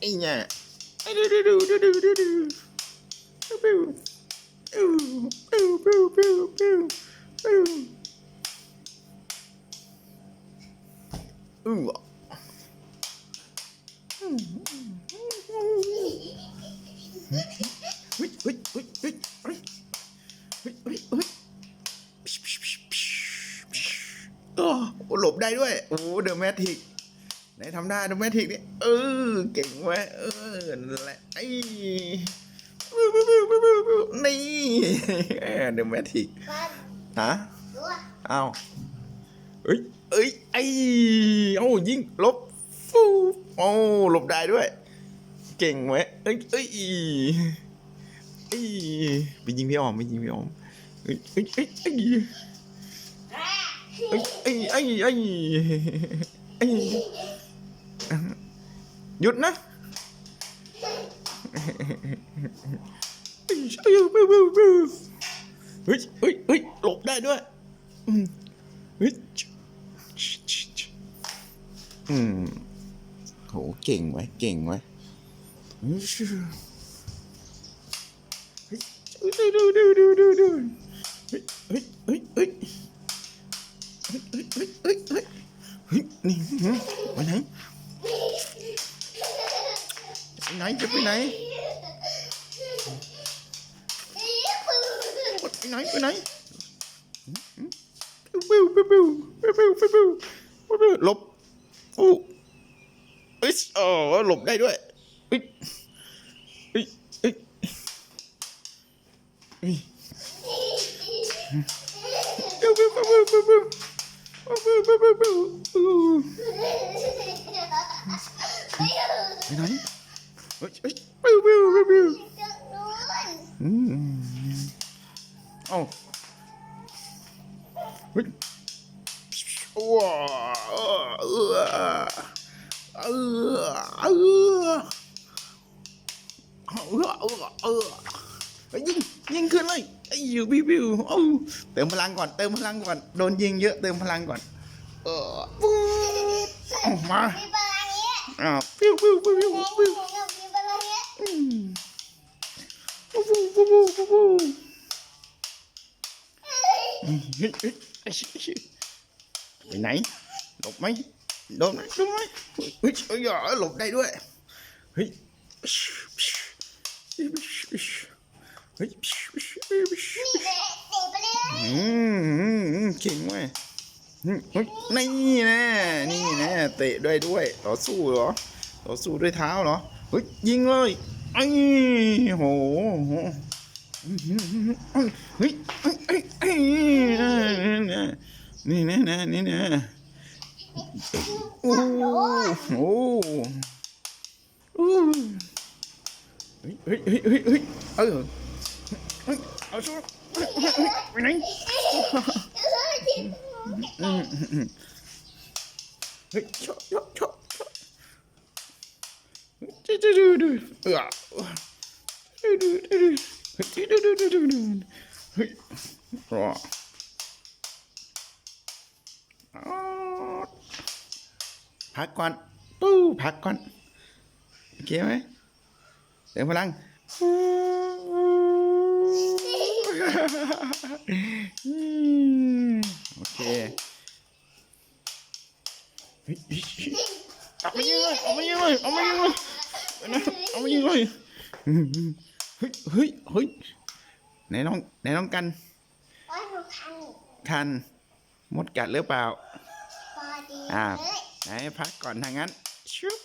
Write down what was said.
Ây nhà Ừ. โอ้หลบได้ด้วย โอ้เดอะแมทริกไหนทำได้เดอะแมทริกนี่เออเก่งไว้ยเออนั่นแหละไอ้บิวบิวบิวบิวบิวบิวนี่เดอะแมทริกบ้านฮะรั้วอ้าวเอ้ยเอ้ยไอ้เอ้ายิงลบฟูโอ้หลบได้ด้วย เก่งไหมเอ้ยเอ้ยเอ้ยไปยิงพี่ออมไปยิงพี่ออมเอ้ยเอ้ยเอ้ย เอ้ยเอ้ยเอ้ยเอ้ยเอ้ยเอ้ยหยุดนะเอ้ยเอ้ยเอ้ยเอ้ยเอ้ยเฮ้ยเฮ้ยเฮ้ยหลบได้ด้วยอืมเฮ้ยอืมโหเก่งไว้ยเก่งไว้ยเฮ้ยดูดูดูดูดูดูเฮ้ยเฮ้ยเฮ้ยเฮ้ย ไปไหนไปไหนจะไปไหนไปไหนไปไหนปิ้วปิ้วปิ้วปิ้ปิ้วไปิ้วหลบอู้อิสโอ้หลบได้ด้วยอิ เอ้าเฮ้ยว้าเออเออเออเออเออเออเฮ้ยยิงยิงขึ้นเลยไอ้ยูบิวบิวเอ้าเติมพลังก่อนเติมพลังก่อนโดนยิงเยอะเติมพลังก่อน เออปุ๊บเอามามีพลังเนี้ยอ้าวปิ้วปิ้วปิ้วปิ้วแดงปิ้วของเรามีพลังเนี้ยอืมปุ๊บปุ๊บปุ๊บปุ๊บปุ๊บอืมเฮ้ยเฮ้ย ไปไหน หลบไหมโดนไหมโดนไหมเฮ้ยเฮ้ยอย่าหลบได้ด้วย เฮ้ยเฮ้ยนี่แหละเตะไปเลยอืมอืมอืมเก่งเว้ยเฮ้ยนี่แน่นี่แน่เตะด้วยด้วยต่อสู้เหรอต่อสู้ด้วยเท้าเหรอเฮ้ยยิงเลยไอ้โห เฮ้ยนี่แน่นี่แน่นี่น่โอ้โหเฮ้ยเฮ้ยเฮ้ยเฮ้ยเออเอาสู้ไปไหนเฮ้ยชอบชอบชอบชอบดูดูดูดูเออดูดูดูดู เฮ้ยรอพักก่อนตู้พักก่อนโอเคไหมเติมพลังโอเคเอามายิงเลยเอามายิงเลยเอามายิงเลยเอานะเอามายิงเลย เฮ้ยเฮ้ยเฮ้ยไหนน้องไหนน้องกันโอ้ยหนูคันคันมดกัดหรือเปล่า พอดีอ่า เลย ไหนพักก่อนทางนั้นชุบ